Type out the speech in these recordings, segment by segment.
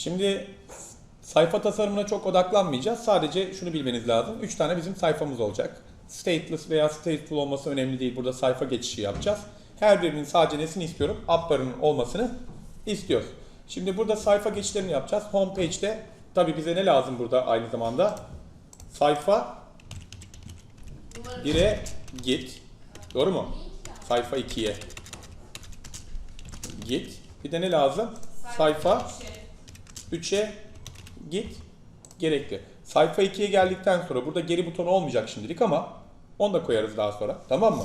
Şimdi sayfa tasarımına çok odaklanmayacağız. Sadece şunu bilmeniz lazım. 3 tane bizim sayfamız olacak. Stateless veya stateful olması önemli değil. Burada sayfa geçişi yapacağız. Her birinin sadece nesini istiyorum? Up barının olmasını istiyoruz. Şimdi burada sayfa geçişlerini yapacağız. Homepage'de tabii bize ne lazım burada aynı zamanda? Sayfa 1'e git. Doğru mu? Sayfa 2'ye git. Bir de ne lazım? Sayfa 3'e git. Gerekli. Sayfa 2'ye geldikten sonra burada geri butonu olmayacak şimdilik ama onu da koyarız daha sonra. Tamam mı?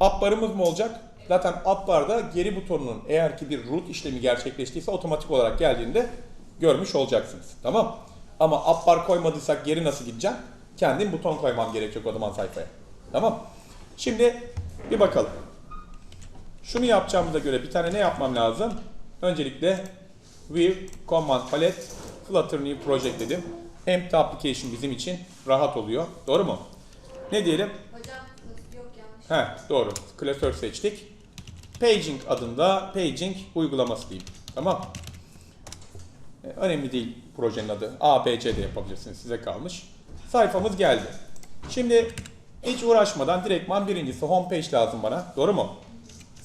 Up barımız mı olacak? Zaten up barda geri butonunun eğer ki bir root işlemi gerçekleştiyse otomatik olarak geldiğinde görmüş olacaksınız. Tamam? Ama up bar koymadıysak geri nasıl gideceğim? Kendim buton koymam gerekecek o zaman sayfaya. Tamam? Şimdi bir bakalım. Şunu yapacağımıza göre bir tane ne yapmam lazım? Öncelikle View, Command Palette, Flutter New Project dedim. Empty Application bizim için rahat oluyor. Doğru mu? Ne diyelim? Hocam yok yanlış. He doğru. Klasör seçtik. Paging adında Paging uygulaması diyeyim. Tamam. E, önemli değil projenin adı. A, B, C de yapabilirsiniz. Size kalmış. Sayfamız geldi. Şimdi hiç uğraşmadan direktman birincisi homepage lazım bana. Doğru mu?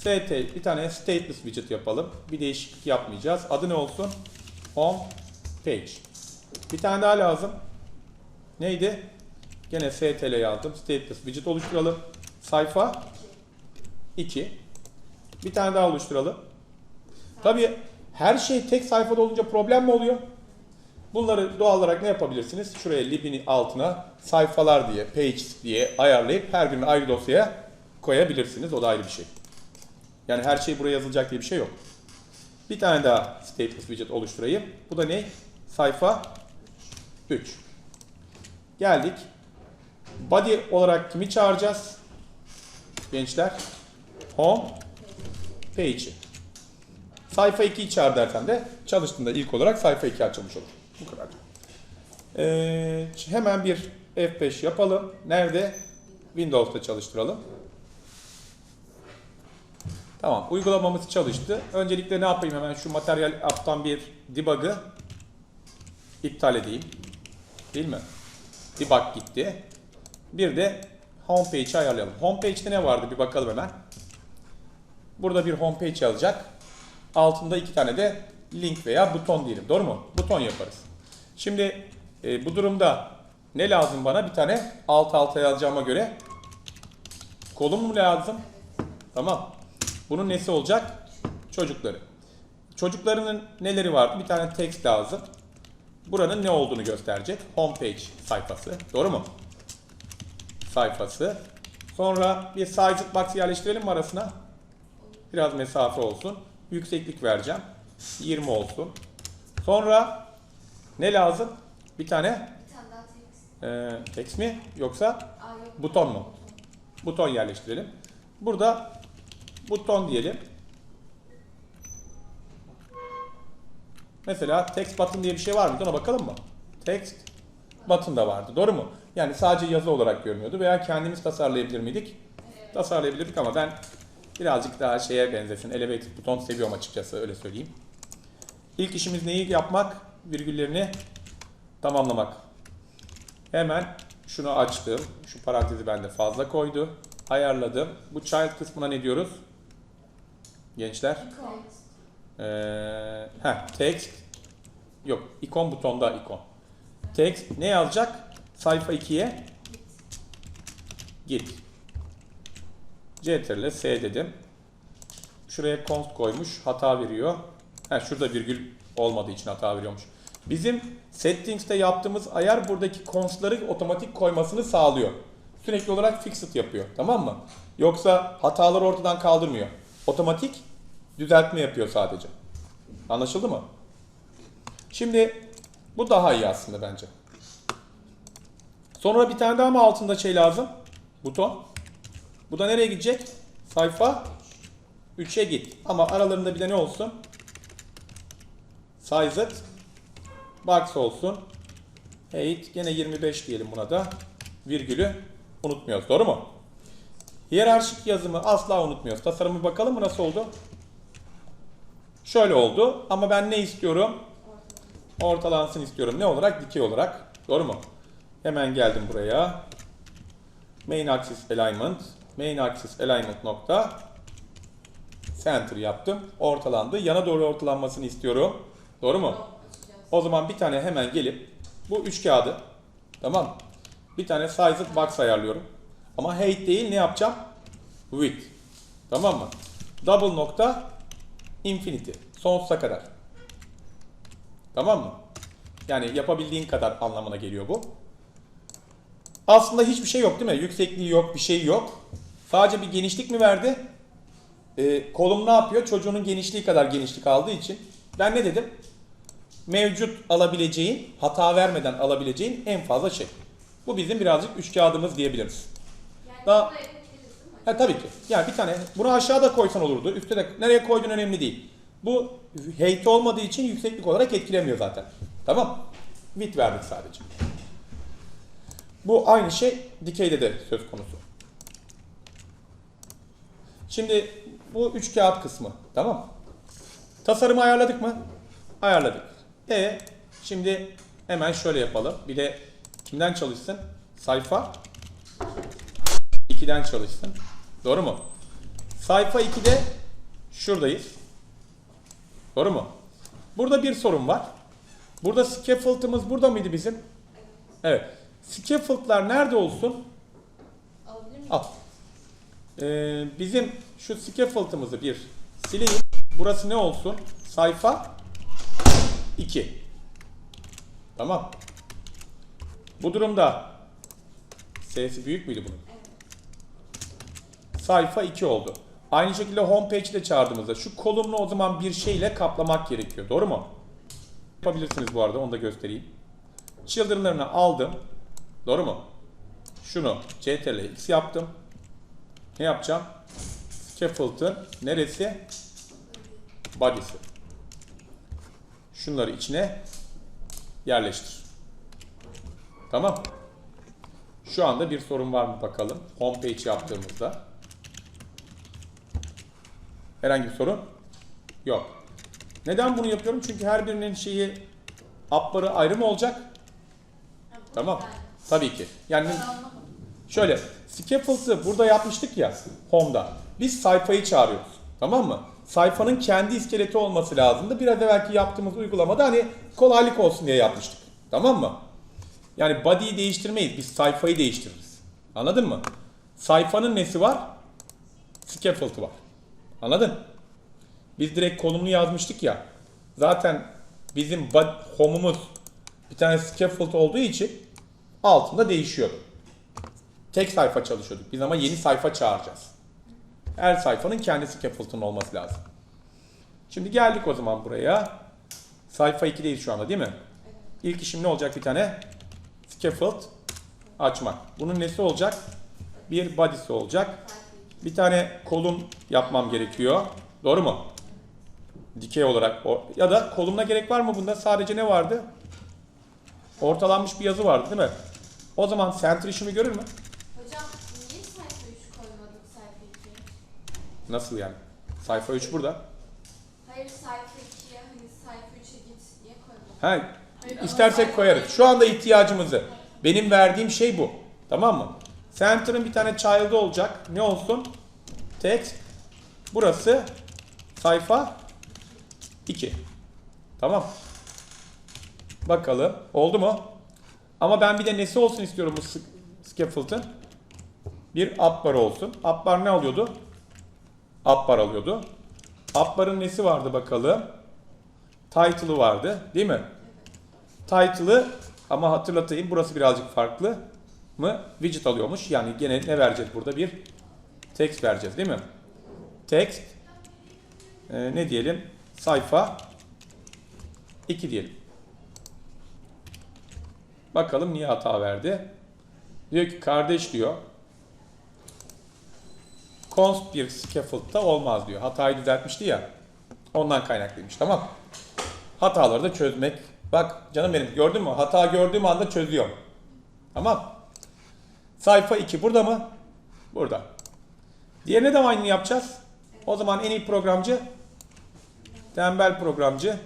ST bir tane stateless widget yapalım. Bir değişiklik yapmayacağız. Adı ne olsun? Home page. Bir tane daha lazım. Neydi? Gene stl yazdım. Stateless widget oluşturalım. Sayfa 2. Bir tane daha oluşturalım. Tabii her şey tek sayfada olunca problem mi oluyor? Bunları doğal olarak ne yapabilirsiniz? Şuraya libini altına sayfalar diye, page diye ayarlayıp her birini ayrı dosyaya koyabilirsiniz. O da ayrı bir şey. Yani her şey buraya yazılacak diye bir şey yok. Bir tane daha stateless widget oluşturayım. Bu da ne? Sayfa 3. Geldik. Body olarak kimi çağıracağız? Gençler. Home page'i. Sayfa 2'yi çağır dersen de çalıştığında ilk olarak sayfa 2 açılmış olur. Bu kadar. Ee, hemen bir F5 yapalım. Nerede? Windows'ta çalıştıralım. Tamam. Uygulamamız çalıştı. Öncelikle ne yapayım hemen şu materyal app'tan bir debug'ı iptal edeyim. Değil mi? Debug gitti. Bir de homepage'i ayarlayalım. Homepage'de ne vardı bir bakalım hemen. Burada bir homepage alacak. Altında iki tane de link veya buton diyelim. Doğru mu? Buton yaparız. Şimdi e, bu durumda ne lazım bana? Bir tane alt alta yazacağıma göre kolum mu lazım? Tamam. Bunun nesi olacak? Çocukları. Çocuklarının neleri vardı? Bir tane text lazım. Buranın ne olduğunu gösterecek. Homepage sayfası. Doğru mu? Sayfası. Sonra bir sized box yerleştirelim mi arasına? Biraz mesafe olsun. Yükseklik vereceğim. 20 olsun. Sonra ne lazım? Bir tane Bir tane daha text. e, text mi yoksa buton mu? Buton yerleştirelim. Burada buton diyelim. Mesela text button diye bir şey var mıydı? Ona bakalım mı? Text button da vardı. Doğru mu? Yani sadece yazı olarak görünüyordu veya kendimiz tasarlayabilir miydik? Tasarlayabilirdik ama ben birazcık daha şeye benzesin. Elevated buton seviyorum açıkçası öyle söyleyeyim. İlk işimiz neyi yapmak? Virgüllerini tamamlamak. Hemen şunu açtım. Şu parantezi bende fazla koydu. Ayarladım. Bu child kısmına ne diyoruz? Gençler. Ee, heh, text. Yok. ikon butonda ikon. Text ne yazacak? Sayfa 2'ye git. Ctrl S dedim. Şuraya const koymuş. Hata veriyor. Ha şurada virgül olmadığı için hata veriyormuş. Bizim settings'te yaptığımız ayar buradaki const'ları otomatik koymasını sağlıyor. Sürekli olarak fixed yapıyor. Tamam mı? Yoksa hataları ortadan kaldırmıyor. Otomatik düzeltme yapıyor sadece. Anlaşıldı mı? Şimdi bu daha iyi aslında bence. Sonra bir tane daha mı altında şey lazım? Buton. Bu da nereye gidecek? Sayfa 3'e git. Ama aralarında bir de ne olsun? Sized box olsun. Height gene 25 diyelim buna da. Virgülü unutmuyoruz. Doğru mu? Hiyerarşik yazımı asla unutmuyoruz. Tasarımı bakalım mı nasıl oldu? Şöyle oldu ama ben ne istiyorum? Ortalansın istiyorum. Ne olarak? Dikey olarak. Doğru mu? Hemen geldim buraya. Main axis alignment. Main axis alignment nokta. Center yaptım. Ortalandı. Yana doğru ortalanmasını istiyorum. Doğru mu? O zaman bir tane hemen gelip bu üç kağıdı tamam bir tane size box ayarlıyorum. Ama height değil ne yapacağım? Width. Tamam mı? Double nokta infinity. Sonsuza kadar. Tamam mı? Yani yapabildiğin kadar anlamına geliyor bu. Aslında hiçbir şey yok değil mi? Yüksekliği yok, bir şey yok. Sadece bir genişlik mi verdi? Ee, kolum ne yapıyor? Çocuğunun genişliği kadar genişlik aldığı için. Ben ne dedim? mevcut alabileceğin, hata vermeden alabileceğin en fazla şey. Bu bizim birazcık üç kağıdımız diyebiliriz. Daha-? Ha tabii ki. Yani bir tane bunu aşağıda koysan olurdu. Üstte de nereye koydun önemli değil. Bu height olmadığı için yükseklik olarak etkilemiyor zaten. Tamam? Width verdik sadece. Bu aynı şey dikeyde de söz konusu. Şimdi bu üç kağıt kısmı. Tamam. Tasarımı ayarladık mı? Ayarladık. E şimdi hemen şöyle yapalım. Bir de kimden çalışsın? Sayfa 2'den çalışsın. Doğru mu? Sayfa 2'de şuradayız. Doğru mu? Burada bir sorun var. Burada scaffold'ımız burada mıydı bizim? Evet. Scaffold'lar nerede olsun? Al. Ee, bizim şu scaffold'ımızı bir sileyim. Burası ne olsun? Sayfa 2. Tamam. Bu durumda S'si büyük müydü bunun? Sayfa 2 oldu. Aynı şekilde home page'de çağırdığımızda şu kolumnu o zaman bir şeyle kaplamak gerekiyor. Doğru mu? Yapabilirsiniz bu arada onu da göstereyim. Children'larını aldım. Doğru mu? Şunu CTRL X yaptım. Ne yapacağım? Scaffold'ın neresi? Body'si. Şunları içine yerleştir. Tamam. Şu anda bir sorun var mı bakalım. Homepage yaptığımızda. Herhangi bir sorun yok. Neden bunu yapıyorum? Çünkü her birinin şeyi app'ları ayrı mı olacak? Tamam. Tabii ki. Yani. Şöyle, scaffold'ı burada yapmıştık ya, home'da. Biz sayfayı çağırıyoruz. Tamam mı? Sayfanın kendi iskeleti olması lazımdı. Biraz evvelki yaptığımız uygulamada hani kolaylık olsun diye yapmıştık. Tamam mı? Yani body'yi değiştirmeyiz. Biz sayfayı değiştiririz. Anladın mı? Sayfanın nesi var? Scaffold'u var. Anladın? Biz direkt kolumnu yazmıştık ya. Zaten bizim home'umuz bir tane scaffold olduğu için altında değişiyordu. Tek sayfa çalışıyorduk. Biz ama yeni sayfa çağıracağız. Her sayfanın kendi scaffold'un olması lazım. Şimdi geldik o zaman buraya. Sayfa 2'deyiz şu anda değil mi? İlk işim ne olacak bir tane? Scaffold açmak. Bunun nesi olacak? Bir body'si olacak. Bir tane kolum yapmam gerekiyor. Doğru mu? Dikey olarak ya da kolumuna gerek var mı bunda? Sadece ne vardı? Ortalanmış bir yazı vardı değil mi? O zaman center işimi görür mü? Hocam niye sayfa 3 koymadık sayfa 2'ye? Nasıl yani? Sayfa 3 burada. Hayır sayfa 2'ye hani sayfa 3'e git niye koymadık? Ha, Hayır, istersek koyarız. Şu anda ihtiyacımızı. Benim verdiğim şey bu. Tamam mı? Center'ın bir tane child'ı olacak. Ne olsun? Text. Burası sayfa 2. Tamam. Bakalım. Oldu mu? Ama ben bir de nesi olsun istiyorum bu scaffold'ın? Bir up olsun. Up ne alıyordu? Up alıyordu. Up nesi vardı bakalım? Title'ı vardı. Değil mi? Title'ı ama hatırlatayım burası birazcık farklı mı? Widget alıyormuş. Yani gene ne vereceğiz burada? Bir text vereceğiz değil mi? Text e, ne diyelim? Sayfa 2 diyelim. Bakalım niye hata verdi? Diyor ki kardeş diyor. Const bir scaffold'da olmaz diyor. Hatayı düzeltmişti ya. Ondan kaynaklıymış tamam. Hataları da çözmek. Bak canım benim gördün mü? Hata gördüğüm anda çözüyorum. Tamam. Sayfa 2 burada mı? Burada. Diğerine de aynı yapacağız. O zaman en iyi programcı tembel programcı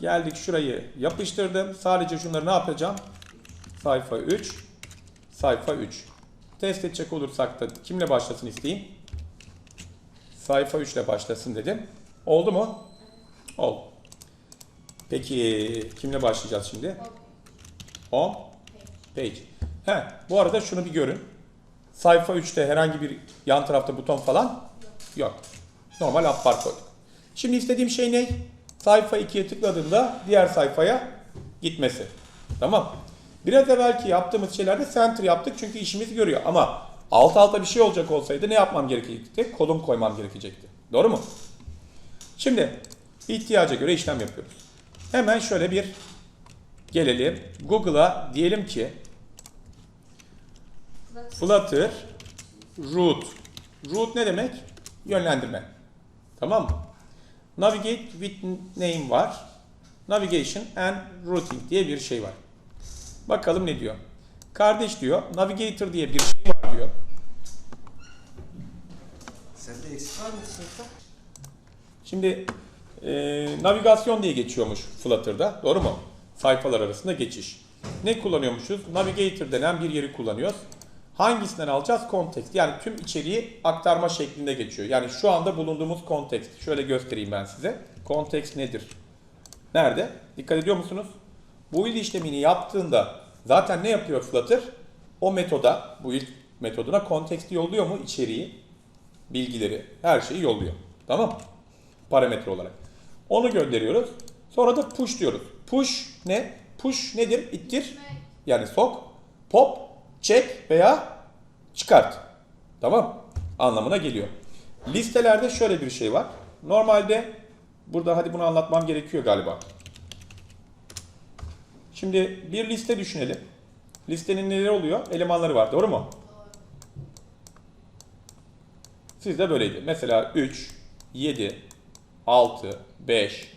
Geldik şurayı yapıştırdım. Sadece şunları ne yapacağım? Sayfa 3. Sayfa 3. Test edecek olursak da kimle başlasın isteyeyim? Sayfa 3 ile başlasın dedim. Oldu mu? Oldu. Peki kimle başlayacağız şimdi? Home page. He, bu arada şunu bir görün. Sayfa 3'te herhangi bir yan tarafta buton falan yok. Normal alt bar koyduk. Şimdi istediğim şey ne? Sayfa 2'ye tıkladığımda diğer sayfaya gitmesi. Tamam. Biraz evvelki yaptığımız şeylerde center yaptık çünkü işimizi görüyor. Ama alt alta bir şey olacak olsaydı ne yapmam gerekecekti? Kolum koymam gerekecekti. Doğru mu? Şimdi ihtiyaca göre işlem yapıyoruz. Hemen şöyle bir gelelim. Google'a diyelim ki Flutter root. Root ne demek? Yönlendirme. Tamam mı? Navigate with name var. Navigation and routing diye bir şey var. Bakalım ne diyor. Kardeş diyor, Navigator diye bir şey var diyor. Sende eksik var mı sınıfta? Şimdi e, navigasyon diye geçiyormuş Flutter'da. Doğru mu? Sayfalar arasında geçiş. Ne kullanıyormuşuz? Navigator denen bir yeri kullanıyoruz. Hangisinden alacağız? Context. Yani tüm içeriği aktarma şeklinde geçiyor. Yani şu anda bulunduğumuz context. Şöyle göstereyim ben size. Context nedir? Nerede? Dikkat ediyor musunuz? Bu il işlemini yaptığında zaten ne yapıyor Flutter? O metoda, bu il metoduna konteksti yolluyor mu? İçeriği, bilgileri, her şeyi yolluyor. Tamam? Parametre olarak. Onu gönderiyoruz. Sonra da push diyoruz. Push ne? Push nedir? İttir. Yani sok. Pop, çek veya çıkart. Tamam? Anlamına geliyor. Listelerde şöyle bir şey var. Normalde burada hadi bunu anlatmam gerekiyor galiba. Şimdi bir liste düşünelim. Listenin neleri oluyor? Elemanları var. Doğru mu? Sizde böyleydi. Mesela 3, 7, 6, 5,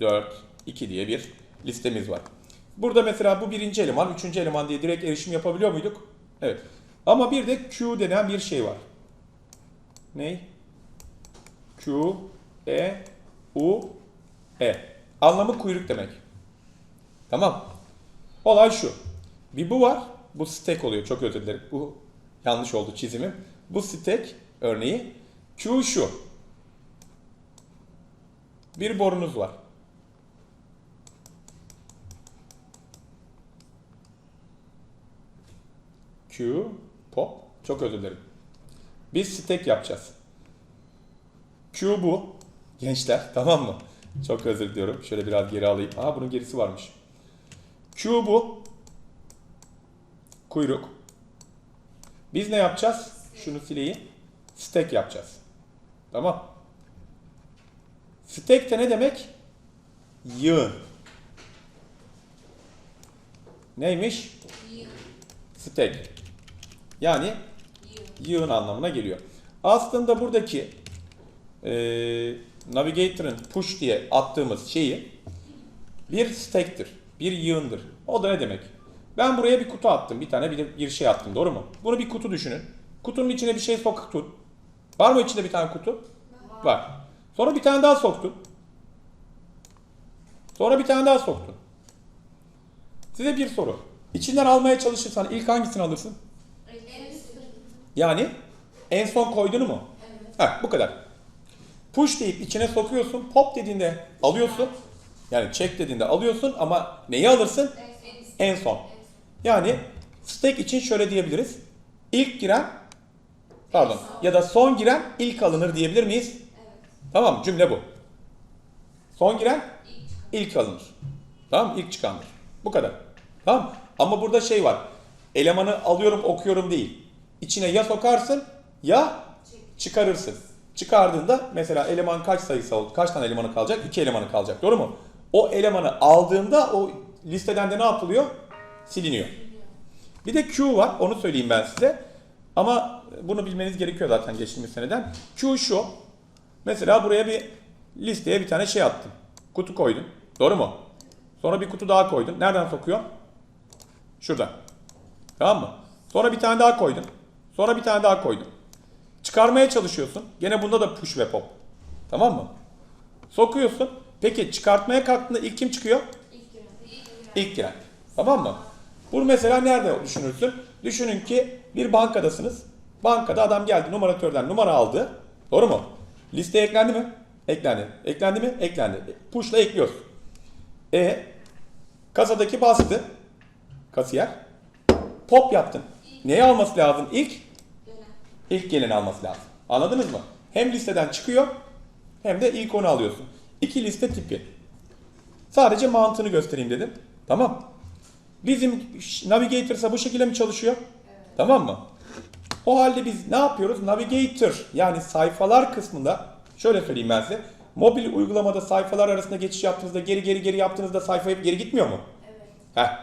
4, 2 diye bir listemiz var. Burada mesela bu birinci eleman, üçüncü eleman diye direkt erişim yapabiliyor muyduk? Evet. Ama bir de Q denen bir şey var. Ney? Q, E, U, E. Anlamı kuyruk demek. Tamam. Olay şu. Bir bu var. Bu stack oluyor. Çok özür dilerim. Bu yanlış oldu çizimim. Bu stack örneği. Q şu. Bir borunuz var. Q, pop. Çok özür dilerim. Biz stack yapacağız. Q bu. Gençler tamam mı? Çok özür diliyorum. Şöyle biraz geri alayım. Aa bunun gerisi varmış. Q bu. Kuyruk. Biz ne yapacağız? Şunu sileyim. Stack yapacağız. Tamam. Stack de ne demek? Yığın. Neymiş? Stack. Yani yığın anlamına geliyor. Aslında buradaki eee Navigator'ın push diye attığımız şeyi bir stack'tir. Bir yığındır. O da ne demek? Ben buraya bir kutu attım. Bir tane bir, bir şey attım. Doğru mu? Bunu bir kutu düşünün. Kutunun içine bir şey soktun. Var mı içinde bir tane kutu? Var. Sonra bir tane daha soktun. Sonra bir tane daha soktun. Size bir soru. İçinden almaya çalışırsan ilk hangisini alırsın? Yani en son koyduğunu mu? Heh, bu kadar. Push deyip içine sokuyorsun. Pop dediğinde alıyorsun. Yani check dediğinde alıyorsun ama neyi alırsın? En son. Yani stack için şöyle diyebiliriz. İlk giren pardon ya da son giren ilk alınır diyebilir miyiz? Tamam cümle bu. Son giren ilk alınır. Tamam ilk çıkandır. Bu kadar. Tamam Ama burada şey var. Elemanı alıyorum okuyorum değil. İçine ya sokarsın ya çıkarırsın. Çıkardığında mesela eleman kaç sayısı oldu? Kaç tane elemanı kalacak? İki elemanı kalacak. Doğru mu? O elemanı aldığında o listeden de ne yapılıyor? Siliniyor. Bir de Q var. Onu söyleyeyim ben size. Ama bunu bilmeniz gerekiyor zaten geçtiğimiz seneden. Q şu. Mesela buraya bir listeye bir tane şey attın. Kutu koydun. Doğru mu? Sonra bir kutu daha koydun. Nereden sokuyor? Şuradan. Tamam mı? Sonra bir tane daha koydun. Sonra bir tane daha koydun. Çıkarmaya çalışıyorsun. Gene bunda da push ve pop. Tamam mı? Sokuyorsun. Peki çıkartmaya kalktığında ilk kim çıkıyor? İlk giren. İlk giren. Tamam mı? Bunu mesela nerede düşünürsün? Düşünün ki bir bankadasınız. Bankada adam geldi numaratörden numara aldı. Doğru mu? Listeye eklendi mi? Eklendi. Eklendi mi? Eklendi. Push'la ekliyoruz. E kasadaki bastı. Kasiyer. Pop yaptın. Neyi alması lazım? İlk Gelen. ilk geleni alması lazım. Anladınız mı? Hem listeden çıkıyor hem de ilk onu alıyorsun. İki liste tipi. Sadece mantığını göstereyim dedim. Tamam. Bizim Navigator'sa bu şekilde mi çalışıyor? Tamam mı? O halde biz ne yapıyoruz? Navigator yani sayfalar kısmında şöyle söyleyeyim ben size. Mobil uygulamada sayfalar arasında geçiş yaptığınızda geri geri geri yaptığınızda sayfa hep geri gitmiyor mu? Evet. Heh.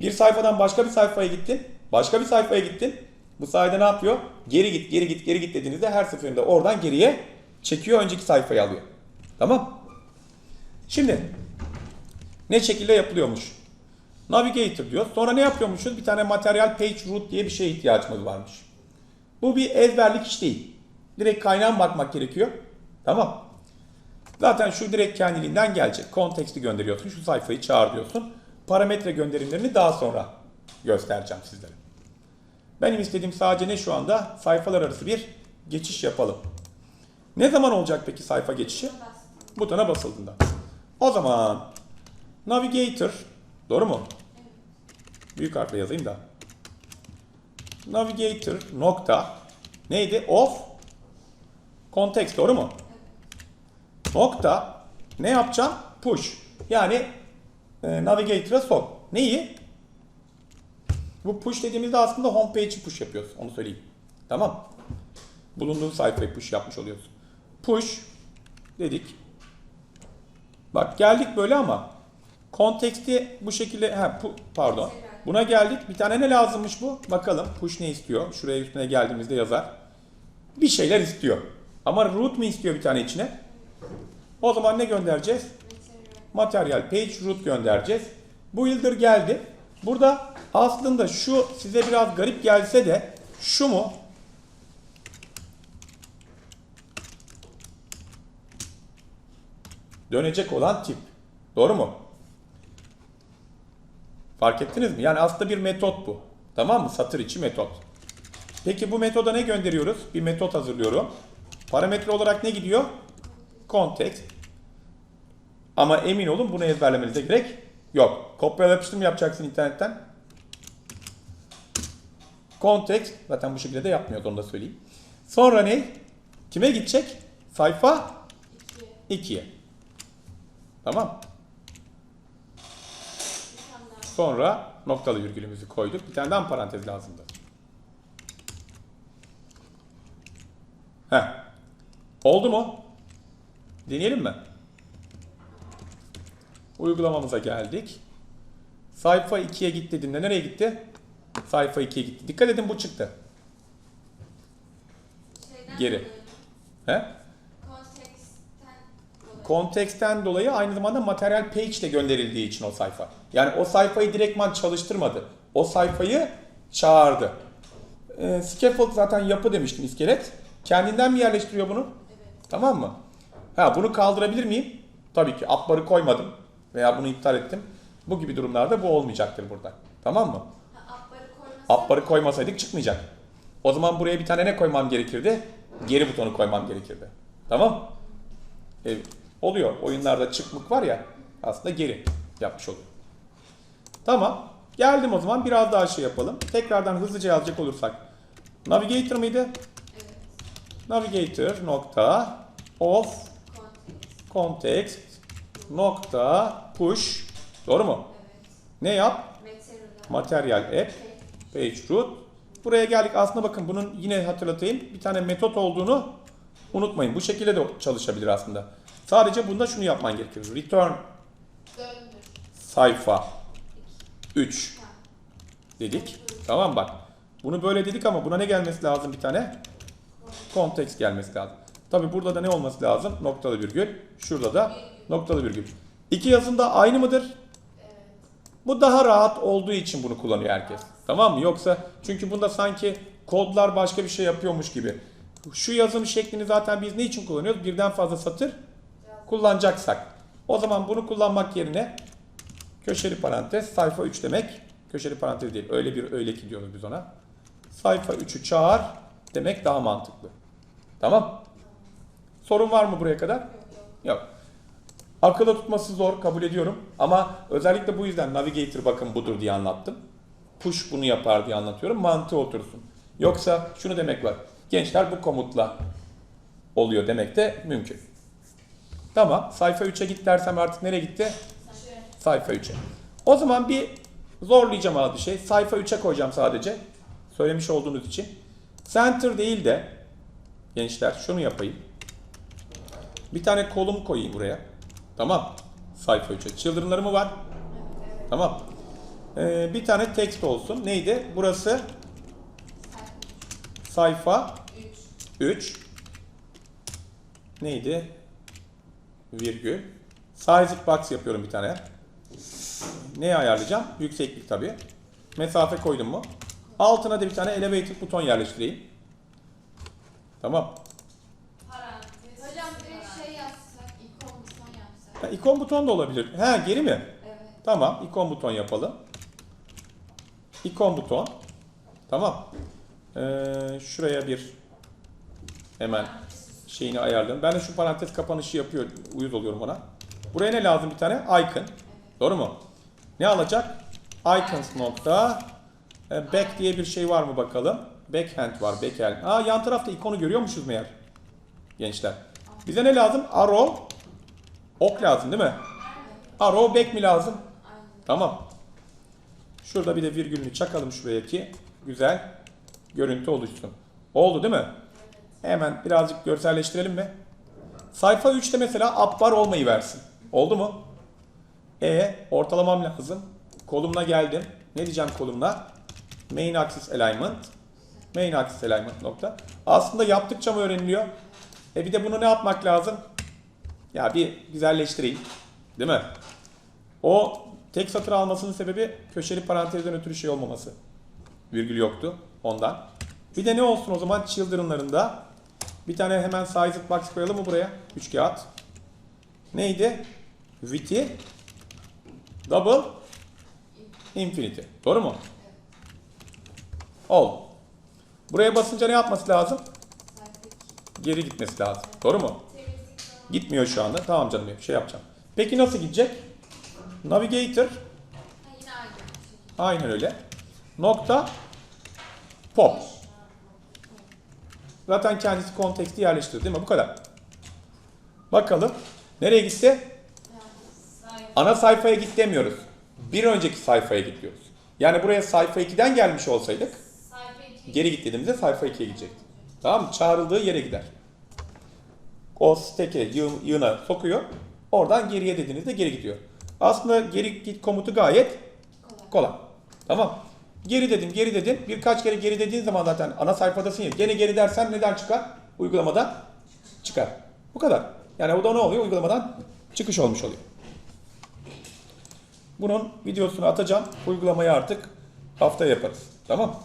Bir sayfadan başka bir sayfaya gittin. Başka bir sayfaya gittin. Bu sayede ne yapıyor? Geri git, geri git, geri git dediğinizde her seferinde oradan geriye çekiyor, önceki sayfayı alıyor. Tamam? Şimdi ne şekilde yapılıyormuş? Navigator diyor. Sonra ne yapıyormuşuz? Bir tane materyal page root diye bir şeye ihtiyacımız varmış. Bu bir ezberlik iş değil. Direkt kaynağına bakmak gerekiyor. Tamam. Zaten şu direkt kendiliğinden gelecek. Konteksti gönderiyorsun. Şu sayfayı çağır diyorsun. Parametre gönderimlerini daha sonra göstereceğim sizlere. Benim istediğim sadece ne şu anda? Sayfalar arası bir geçiş yapalım. Ne zaman olacak peki sayfa geçişi? Butona basıldığında. O zaman Navigator doğru mu? Büyük harfle yazayım da. Navigator nokta neydi? Of context doğru mu? Nokta ne yapacağım? Push. Yani e, Navigator'a sok. Neyi? Bu push dediğimizde aslında homepage'i push yapıyoruz. Onu söyleyeyim. Tamam. Bulunduğun sayfayı push yapmış oluyorsun. Push dedik. Bak geldik böyle ama konteksti bu şekilde ha, pu- pardon. Buna geldik. Bir tane ne lazımmış bu? Bakalım push ne istiyor? Şuraya üstüne geldiğimizde yazar. Bir şeyler istiyor. Ama root mu istiyor bir tane içine? O zaman ne göndereceğiz? Material. Page root göndereceğiz. Bu yıldır geldi. Burada aslında şu size biraz garip gelse de şu mu? Dönecek olan tip. Doğru mu? Fark ettiniz mi? Yani aslında bir metot bu. Tamam mı? Satır içi metot. Peki bu metoda ne gönderiyoruz? Bir metot hazırlıyorum. Parametre olarak ne gidiyor? Context. Ama emin olun bunu ezberlemenize gerek yok. Kopyala yapıştır mı yapacaksın internetten? Context. Zaten bu şekilde de yapmıyoruz onu da söyleyeyim. Sonra ne? Kime gidecek? Sayfa İki. 2'ye. Tamam. Sonra noktalı virgülümüzü koyduk. Bir tane daha parantez lazımdı? Heh. Oldu mu? Deneyelim mi? Uygulamamıza geldik. Sayfa 2'ye git dediğinde nereye gitti? Sayfa 2'ye gitti. Dikkat edin bu çıktı. Şeyden Geri. dolayı. He? Konteksten dolayı. Konteksten dolayı aynı zamanda materyal page ile gönderildiği için o sayfa. Yani o sayfayı direktman çalıştırmadı. O sayfayı çağırdı. E, scaffold zaten yapı demiştim iskelet. Kendinden mi yerleştiriyor bunu? Evet. Tamam mı? Ha bunu kaldırabilir miyim? Tabii ki app'ları koymadım veya bunu iptal ettim. Bu gibi durumlarda bu olmayacaktır burada. Tamam mı? App'ları koymasaydık çıkmayacak. O zaman buraya bir tane ne koymam gerekirdi? Geri butonu koymam gerekirdi. Tamam? E, oluyor. Oyunlarda çıkmak var ya aslında geri yapmış oluyor. Tamam. Geldim o zaman biraz daha şey yapalım. Tekrardan hızlıca yazacak olursak. Navigator mıydı? Evet. Navigator nokta of Kontekst. context nokta push. Doğru mu? Evet. Ne yap? Material. Materyal app page root. Buraya geldik. Aslında bakın bunun yine hatırlatayım. Bir tane metot olduğunu unutmayın. Bu şekilde de çalışabilir aslında. Sadece bunda şunu yapman gerekiyor. Return sayfa 3 Ha. dedik. Tamam bak. Bunu böyle dedik ama buna ne gelmesi lazım bir tane? Context gelmesi lazım. Tabi burada da ne olması lazım? Noktalı virgül. Şurada da noktalı virgül. İki yazın da aynı mıdır? Bu daha rahat olduğu için bunu kullanıyor herkes. Tamam mı? Yoksa çünkü bunda sanki kodlar başka bir şey yapıyormuş gibi. Şu yazım şeklini zaten biz ne için kullanıyoruz? Birden fazla satır kullanacaksak. O zaman bunu kullanmak yerine köşeli parantez sayfa 3 demek. Köşeli parantez değil. Öyle bir öyle ki diyoruz biz ona. Sayfa 3'ü çağır demek daha mantıklı. Tamam? Sorun var mı buraya kadar? Yok. Akılda tutması zor kabul ediyorum ama özellikle bu yüzden Navigator bakın budur diye anlattım. Push bunu yapar diye anlatıyorum. Mantığı otursun. Yoksa şunu demek var. Gençler bu komutla oluyor demek de mümkün. Tamam. Sayfa 3'e git dersem artık nereye gitti? Sayfa 3'e. O zaman bir zorlayacağım abi şey. Sayfa 3'e koyacağım sadece. Söylemiş olduğunuz için. Center değil de gençler şunu yapayım. Bir tane kolum koyayım buraya. Tamam. Sayfa 3'e. Children'ları mı var? Tamam. Ee, bir tane text olsun. Neydi? Burası sayfa 3. Neydi? Virgül. Size box yapıyorum bir tane. Neyi ayarlayacağım? Yükseklik tabii. Mesafe koydum mu? Altına da bir tane elevated buton yerleştireyim. Tamam. Parantez. Hocam direkt şey yazsak, ikon buton yapsak. Ha, ikon buton da olabilir. Ha geri mi? Evet. Tamam. ikon buton yapalım. İkon buton. Tamam. Ee, şuraya bir hemen şeyini ayarlayalım. Ben de şu parantez kapanışı yapıyor. Uyuz oluyorum ona. Buraya ne lazım bir tane? Icon. Doğru mu? Ne alacak? Icons nokta e, back diye bir şey var mı bakalım? Backhand var. Backhand. Aa yan tarafta ikonu görüyormuşuz meğer. Gençler. Bize ne lazım? Arrow. Ok lazım değil mi? Arrow back mi lazım? Tamam. Şurada bir de virgülünü çakalım şuraya ki güzel görüntü oluşsun. Oldu değil mi? Hemen birazcık görselleştirelim mi? Sayfa 3'te mesela up var olmayı versin. Oldu mu? E ortalamam lazım. Kolumuna geldim. Ne diyeceğim kolumuna? Main axis alignment. Main axis alignment nokta. Aslında yaptıkça mı öğreniliyor? E bir de bunu ne yapmak lazım? Ya bir güzelleştireyim. Değil mi? O tek satır almasının sebebi köşeli parantezden ötürü şey olmaması. Virgül yoktu ondan. Bir de ne olsun o zaman children'larında bir tane hemen size box koyalım mı buraya? Üç kağıt. Neydi? Witty double infinity. Doğru mu? Oldu. Buraya basınca ne yapması lazım? Geri gitmesi lazım. Doğru mu? Gitmiyor şu anda. Tamam canım bir şey yapacağım. Peki nasıl gidecek? Navigator. Aynen öyle. Nokta pop. Zaten kendisi konteksti yerleştirdi değil mi? Bu kadar. Bakalım. Nereye gitti? Ana sayfaya git demiyoruz. Bir önceki sayfaya git diyoruz. Yani buraya sayfa 2'den gelmiş olsaydık Sayfa 2. geri git dediğimizde sayfa 2'ye gidecekti. Tamam mı? Çağrıldığı yere gider. O steke yığ- yığına sokuyor. Oradan geriye dediğinizde geri gidiyor. Aslında geri git komutu gayet Kolay. Tamam. Geri dedim, geri dedim. Birkaç kere geri dediğin zaman zaten ana sayfadasın ya. Gene geri dersen neden çıkar? Uygulamadan çıkar. Bu kadar. Yani o da ne oluyor? Uygulamadan çıkış olmuş oluyor. Bunun videosunu atacağım. Uygulamayı artık haftaya yaparız. Tamam.